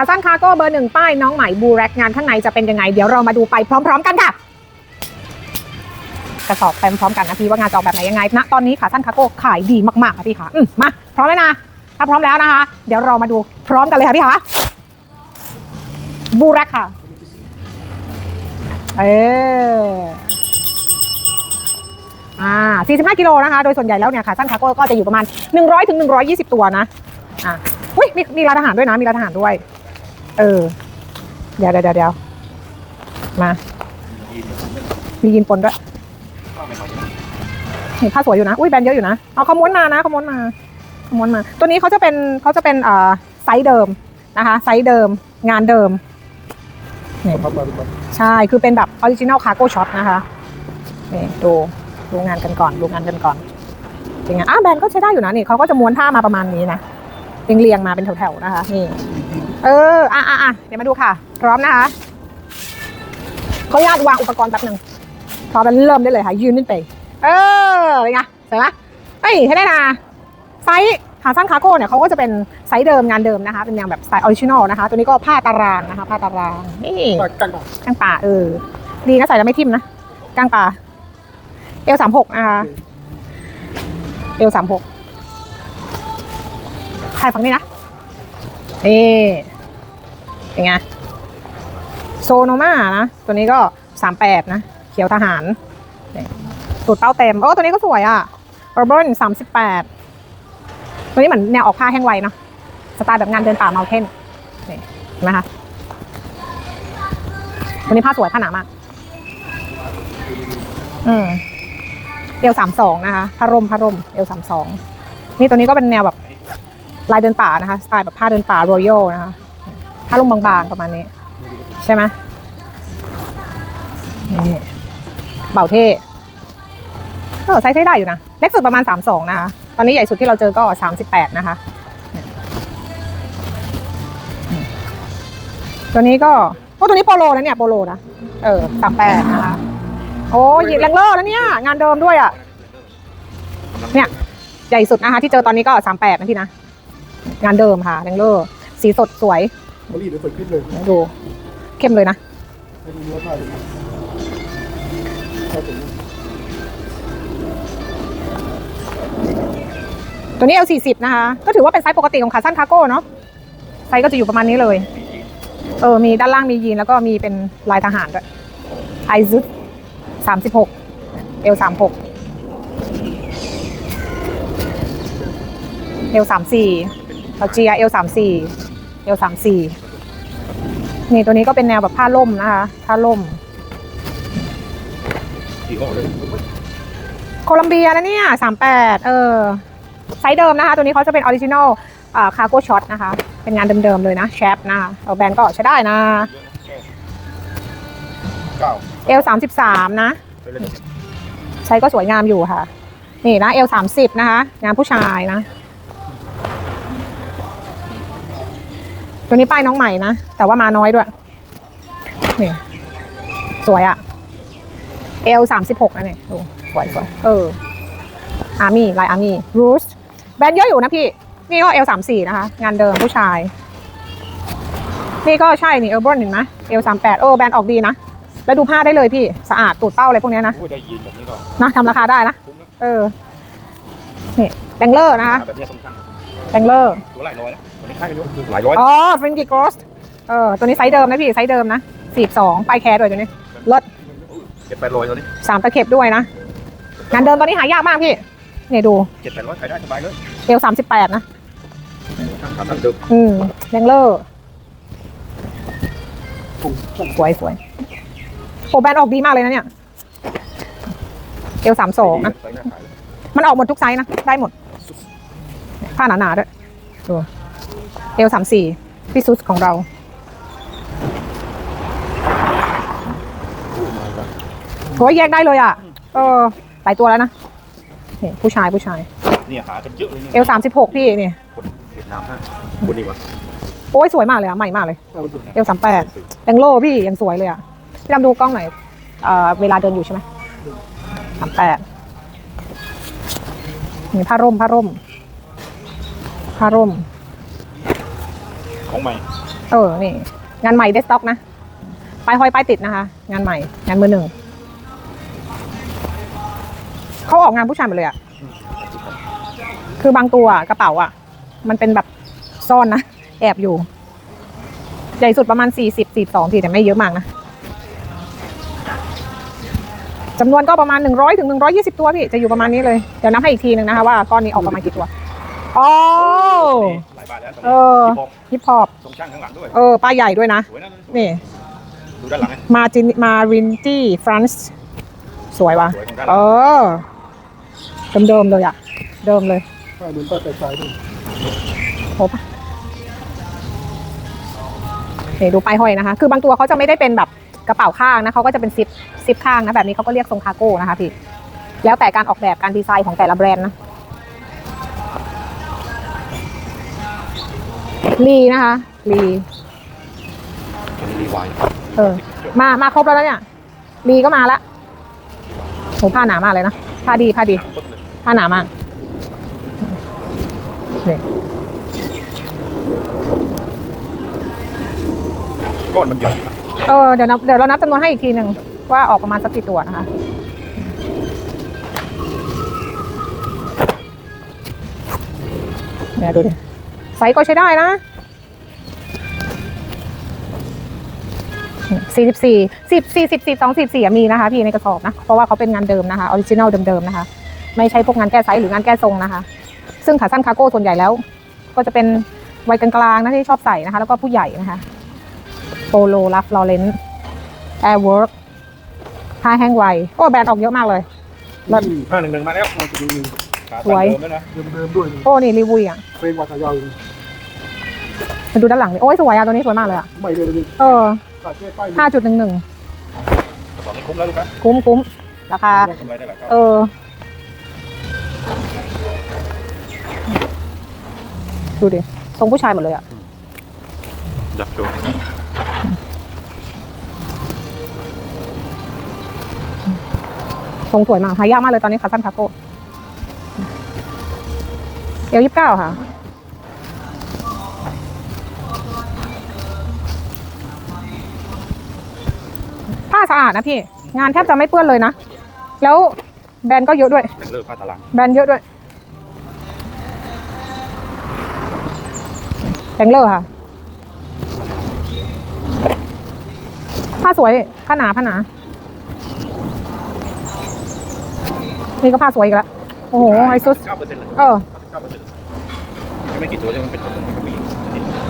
ขาสั้นคาร์โก้เบอร์หนึ่งป้ายน้องใหม่บูแร็กงานข้างในจะเป็นยังไง เดี๋ยวเรามาดูไปพร้อม ๆ กันค่ะกระสอบไปพร้อมกันนะพี่ว่างานจะออกแบบไหนยังไงณตอนนี้ขาสั้นคาร์โก้ขายดีมากๆค่ะพี่ค่ะมมาพร้อมแล้วนะถ้าพร้อมแล้วนะคะ เดี๋ยวเรามาดูพร้อมกันเลยค่ะพี่ค่ะบูแร็กค่ะเอออ่า45กิโลนะคะ โดยส่วนใหญ่แล้วเนี่ยค่ะสั้นคาโก้ก็จะอยู่ประมาณ 100ถึง120 ตัวนะอ่าอุ้ยมีมีร้านอาหารด้วยนะ มีร้านอาหารด้วย เออเดี๋ยวเดี๋ยวเดี๋ยวเดี๋ยวมามียินปนด้วยเห็นผ้าสวยอยู่นะ อุ้ยแบรนด์เยอะอยู่นะ เอาเขาม้วนมานะเขาม้วนมาเขาม้วนมา ตัวนี้เขาจะเป็นเขาจะเป็นเอ่าไซส์เดิมนะคะ ไซส์เดิม งานเดิมนี่ใช่ คือเป็นแบบออริจินัลคาร์โก้ช็อตนะคะนี่ดูดูงานกันก่อนดูงานกันก่อนเป็นไงอะแบรนด์ก็ใช้ได้อยู่นะนี่เขาก็จะม้วนผ้ามาประมาณนี้นะเรียงเรียงมาเป็นแถวๆนะคะนี่ เออ อะอะอะเดี๋ยวมาดูค่ะ พร้อมนะคะเขาญาตวางอุปกรณ์แป๊บหนึ่งพร้อมแล้วเริ่มได้เลยค่ะ ยืนขึ้นไป เออเป็นไงสวยไหมเฮ้ยใช้ได้นะไซส์ขาสั้นคาร์โก้เนี่ยเขาก็จะเป็นไซส์เดิมงานเดิมนะคะ เป็นแนวแบบสไตล์ออริจินอลนะคะ ตัวนี้ก็ผ้าตารางนะคะ ผ้าตาราง นี่กันป่ะกางป่าเออ ดีนะใส่แล้วไม่ทิ่มนะกางป่าเอลสามหกนะคะเอลสามหกใครฝั่งนี้นะ นี่เป็นไงโซโนมานะ ตัวนี้ก็สามแปดนะ เขียวทหารสูตรเป้าเต็มโอ้ตัวนี้ก็สวยอะออร์เบิร์นสามสิบแปดตัวนี้เหมือนแนวออกผ้าแห้งไวเนาะสไตล์แบบงานเดินป่าเมาเทนนี่เห็นไหมคะวันนี้ผ้าสวยผ้าหนามากอืมเอลสามสองนะคะผ้าร่มผ้าร่มเอลสามสองนี่ตัวนี้ก็เป็นแนวแบบ ลายเดินป่านะคะสไตล์แบบผ้าเดินป่ารอยัลนะคะผ้าร่มบางๆประมาณนี้ ใช่ไหมนี่เบาเท่เออไซส์ใช้ได้อยู่นะ เล็กสุดประมาณสามสองนะคะ ตอนนี้ใหญ่สุดที่เราเจอก็สามสิบแปดนะคะ ตัวนี้ก็โอ้ตัวนี้โปโลนะเนี่ยโปโลนะ เออสามแปดนะคะ โอ้ยแรงเลอร์แล้วเนี่ย งานเดิมด้วยอะ เนี่ย ใหญ่สุดนะคะ ที่เจอตอนนี้ก็สามแปดนะพี่นะ งานเดิมค่ะแรงเลอร์สีสดสวยบรีเลยสวยขึ้นเลยเดี๋ยวดู เข้มเลยนะให้ดูเนื้อผ้าดูเข้าถึงตัวนี้ L40 นะคะ ก็ถือว่าเป็นไซส์ปกติของขาสั้นคาร์โก้เนาะไซส์ก็จะอยู่ประมาณนี้เลย เออ มีด้านล่างมียีน แล้วก็มีเป็นลายทหารด้วยไอซึสามสิบหกเอลสามหกเอลสามสี่ เราเจียเอลสามสี่เอลสามสี่นี่ตัวนี้ก็เป็นแนวแบบผ้าล่มนะคะ ผ้าล่มกี่ห้อเลยโคลัมเบียนะเนี่ยสามแปดเออไซส์เดิมนะคะ ตัวนี้เขาจะเป็นออริจินอลคาร์โก้ช็อตนะคะ เป็นงานเดิมๆเลยนะแชปนะคะเอาแบรนด์ก็ใช้ได้นะเก้าเอลสามสิบสามนะไปเลยใช้ก็สวยงามอยู่ค่ะ นี่นะเอลสามสิบนะคะ งานผู้ชายนะ ตัวนี้ป้ายน้องใหม่นะ แต่ว่ามาน้อยด้วยนี่สวยอะเอลสามสิบหกนะเนี่ยดูสวยสวยเอออาร์มี่ลายอาร์มี่รูสแบรนด์เยอะอยู่นะพี่ นี่ก็เอลสามสี่นะคะ งานเดิมผู้ชาย นี่ก็ใช่นี่เอลบอนเห็นไหมเอลสามแปดเออแบรนด์ออกดีนะ แล้วดูผ้าได้เลยพี่ สะอาดตูดเป้าอะไรพวกนี้นะได้ยินแบบนี้ก็นะทำราคาได้นะ เออ นี่แดงเลอร์นะคะแบบนี้สำคัญแดงเลอร์ตัวหลายร้อยนะ ตัวนี้ค่ายไม่รู้หลายร้อยอ๋อฟริงกิโกสเออตัวนี้ไซส์เดิมนะพี่ไซส์เดิมนะสี่สองปลายแคร์ด้วยตัวนี้ลดเจ็ดแปดร้อยตัวนี้สามตะเข็บด้วยนะงานเดิมตอนนี้หายากมากพี่เนี่ยดูเจ็ดแปดร้อยขายได้สบายเลยเอลสามสิบแปดนะทำทำดึกอืมแดงเลอร์สวยสวยโอแบรนด์ออกดีมากเลยนะเนี่ยเอลสามสองนะใส่หน้าขายมันออกหมดทุกไซส์นะ ได้หมด ผ้าหนาๆด้วยดู เอลสามสี่พี่ซุสของเราโหแยกได้เลยอะ เออหลายตัวแล้วนะนี่ผู้ชายผู้ชาย เนี่ยหากันเยอะเลยเอลสามสิบหกพี่นี่คนเวียดนามฮะคนนี้วะโอ้ยสวยมากเลยอะ ใหม่มากเลย เอลสามแปดแดงโลพี่ยังสวยเลยอะพี่ดำดูกล้องหน่อยเอ่อเวลาเดินอยู่ใช่ไหมสามแปดนี่ผ้าร่มผ้าร่มผ้าร่ม ของใหม่ เออ นี่ งานใหม่เดสต็อกนะป้ายห้อยป้ายติดนะคะ งานใหม่ งานมือหนึ่ง เขาออกงานผู้ชายหมดเลยอะคือบางตัวกระเป๋าอะมันเป็นแบบซ่อนนะ แอบอยู่ ใหญ่สุดประมาณสี่สิบสี่สองทีแต่ไม่เยอะมากนะจำนวนก็ประมาณหนึ่งร้อยถึงหนึ่งร้อยี่สิบตัวพี่ จะอยู่ประมาณนี้เลย เดี๋ยวนับให้อีกทีหนึ่งนะคะว่าก้อนนี้ออกประมาณกี่ตัว อ๋อ หลายบาทแล้วเออฮิปฮอปตรงช่างข้างหลังด้วย เออป้ายใหญ่ด้วยนะ สวยนะนี่ ดูด้านหลังไงมาจินมารินจี้ฟรานซ์สวยว่ะ สวยของด้านหเอลังอเดิมๆเลยอะเดิมเลยป้ายเหมือนป้ายแต่สายด้วยโหปะนี่ดูป้ายห้อยนะคะ คือบางตัวเขาจะไม่ได้เป็นแบบกระเป๋าข้างนะเขาก็จะเป็นซิปซิปข้างนะ แบบนี้เขาก็เรียกทรงคาร์โก้นะคะพี่ แล้วแต่การออกแบบการดีไซน์ของแต่ละแบรนด์นะ ลีนะคะลีอันนี้รีไวท์เออ มามาครบแล้วนะเนี่ยลีก็มาละโหผ้าหนามากเลยนะผ้าดีผ้าดีผ้าหนามากนี่ก้อนมันใหญ่เออเดี๋ยวนับเดี๋ยวเรานับจำนวนให้อีกทีหนึ่งว่าออกประมาณสักกี่ตัวนะคะเนี่ยดูดิ ไซส์ก็ใช้ได้นะสี่สิบสี่สิบสี่สิบสี่สองสิบสี่มีนะคะพี่ในกระสอบนะ เพราะว่าเขาเป็นงานเดิมนะคะออริจินัลเดิมๆนะคะ ไม่ใช่พวกงานแก้ไซส์หรืองานแก้ทรงนะคะ ซึ่งขาสั้นคาร์โก้ส่วนใหญ่แล้ว ก็จะเป็นวัยกลางๆนะที่ชอบใส่นะคะ แล้วก็ผู้ใหญ่นะคะโปโลลัฟลอเรนแอร์เวิร์กผ้าแห้งไวโอ้แบรนด์ออกเยอะมากเลยนั่นห้าหนึ่งหนึ่งมาแล้วมันจะมีขาสวยเดิมแล้วนะเดิมๆด้วยโอ้นี่รีวิวอะเพลงวัตยาว มาดูด้านหลังเลยโอ้ยสวยอะตัวนี้สวยมากเลยอะไม่เลยเลยเออตัดแค่ป้ายห้าจุดหนึ่งหนึ่งกระสอบนี้คุ้มแล้วลูกค้าคุ้มคุ้มราคาได้กำไรได้หลายเท่าเออ ดูดิทรงผู้ชายหมดเลยอะจับโชว์ทรงสวยมากหายากมากเลยตอนนี้ขาสั้นคาโก้เอลยี่สิบเก้าค่ะ สะอาดนะพี่ งานแทบจะไม่เปื้อนเลยนะ แล้วแบรนด์ก็เยอะด้วยแต่งเลิกผ้าตารางแบรนด์เยอะด้วยแบงเลอร์ค่ะ ผ้าสวยผ้าหนาผ้าหนา นี่ก็ผ้าสวยอีกแล้วโอ้โหไอซุสเก้าเปอร์เซ็นต์เลยเออเก้าเปอร์เซ็นต์ไม่กี่ตัวจะมันเป็นตัวมันก็มี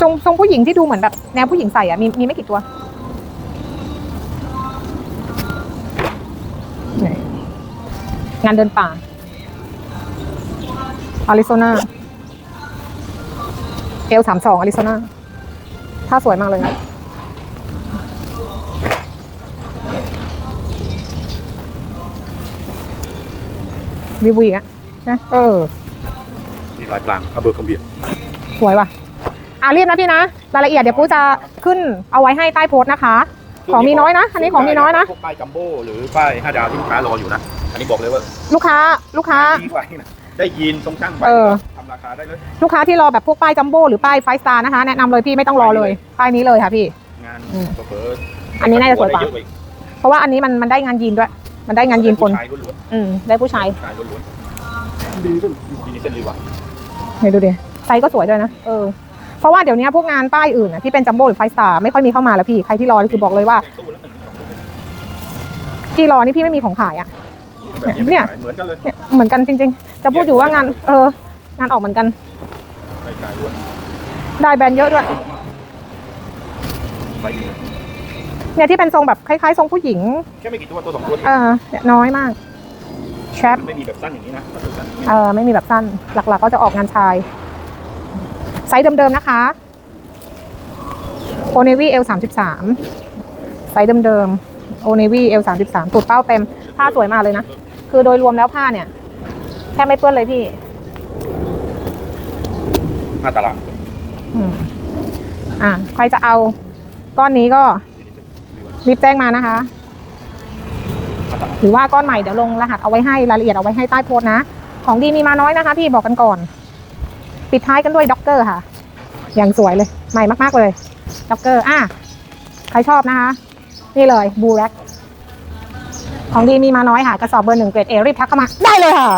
ทรงทรงผู้หญิงที่ดูเหมือนแบบแนวผู้หญิงใส่อะมีมีไม่กี่ตัว งานเดินป่าอาริโซนาเอลสามสองอาริโซนาท่าสวยมากเลยนะวิวอีกอะนะเออมีลายพรางอาเบอร์คอมเบียสวยว่ะ อ่ารีบนะพี่นะ รายละเอียดเดี๋ยวปูจะขึ้นเอาไว้ให้ใต้โพสต์นะคะ ของมีน้อยนะ อันนี้ของมีน้อยนะ พวกป้ายจัมโบ้หรือป้ายห้าดาวที่ลูกค้ารออยู่นะ อันนี้บอกเลยว่าลูกค้าลูกค้า ดีไปนะได้ยินตรงช่างไปเออ ทำราคาได้เลย ลูกค้าที่รอแบบพวกป้ายจัมโบ้หรือป้ายไฟสตาร์นะคะแนะนำเลยพี่ไม่ต้องรอเลยป้ายนี้เลยค่ะพี่ งานอืมเผลอๆอันนี้น่าจะสวยกว่าได้เอะอีเพราะว่าอันนี้มันมันได้งานยีนด้วย มันได้งานยีนปนผู้ชายล้วนอืมได้ผู้ชายๆผู้ชายล้วนดีขึ้นๆดีนี่เส้นรีไวท์เนี่ยดูดิไซส์ก็สวยด้วยนะเออ เพราะว่าเดี๋ยวนี้พวกงานป้ายอื่นนะที่เป็นจัมโบ้หรือไฟสตาร์ไม่ค่อยมีเข้ามาแล้วพี่ใครที่รอนี่คือบอกเลยว่าตู้แล้วหนึ่งที่รอนี่พี่ไม่มีของขายอะแบบนี้เนี่ยเหมือนกันเลยเนี่ยเหมือนกันจริง ๆ จะพูดอยู่ว่างาน เออ งานออกเหมือนกันใช่ใช่ล้วนได้แบรนด์เยอะด้วยไปอยู่เนี่ยที่เป็นทรงแบบคล้ายๆทรงผู้หญิงแค่ไม่กี่ตัวตัวสองตัวเออเนี่ยน้อยมากแชปไม่มีแบบสั้นอย่างนี้นะถ้าเป็นสั้นเออไม่มีแบบสั้นหลัก ๆ ก็จะออกงานชาย ไซส์เดิมๆนะคะโอเนวี่เอลสามสิบสามไซส์เดิมๆโอเนวี่เอลสามสิบสามตูดเป้าเต็มผ้าสวยมากเลยนะ คือโดยรวมแล้วผ้าเนี่ยแทบไม่เปื้อนเลยพี่ห้าตารางอืมอ่าใครจะเอาก้อนนี้ก็รีบแจ้งมานะคะห้าตารางหรือว่าก้อนใหม่เดี๋ยวลงรหัสเอาไว้ให้รายละเอียดเอาไว้ให้ใต้โพสต์นะ ของดีมีมาน้อยนะคะ พี่บอกกันก่อน ปิดท้ายกันด้วยด็อกเกอร์ค่ะ อย่างสวยเลย ใหม่มาก ๆ เลยด็อกเกอร์อะใครชอบนะคะ นี่เลยบูแร็กของดีมีมาน้อยค่ะ กระสอบเบอร์หนึ่งเกรดเอรีบทักเข้ามา ได้เลยค่ะ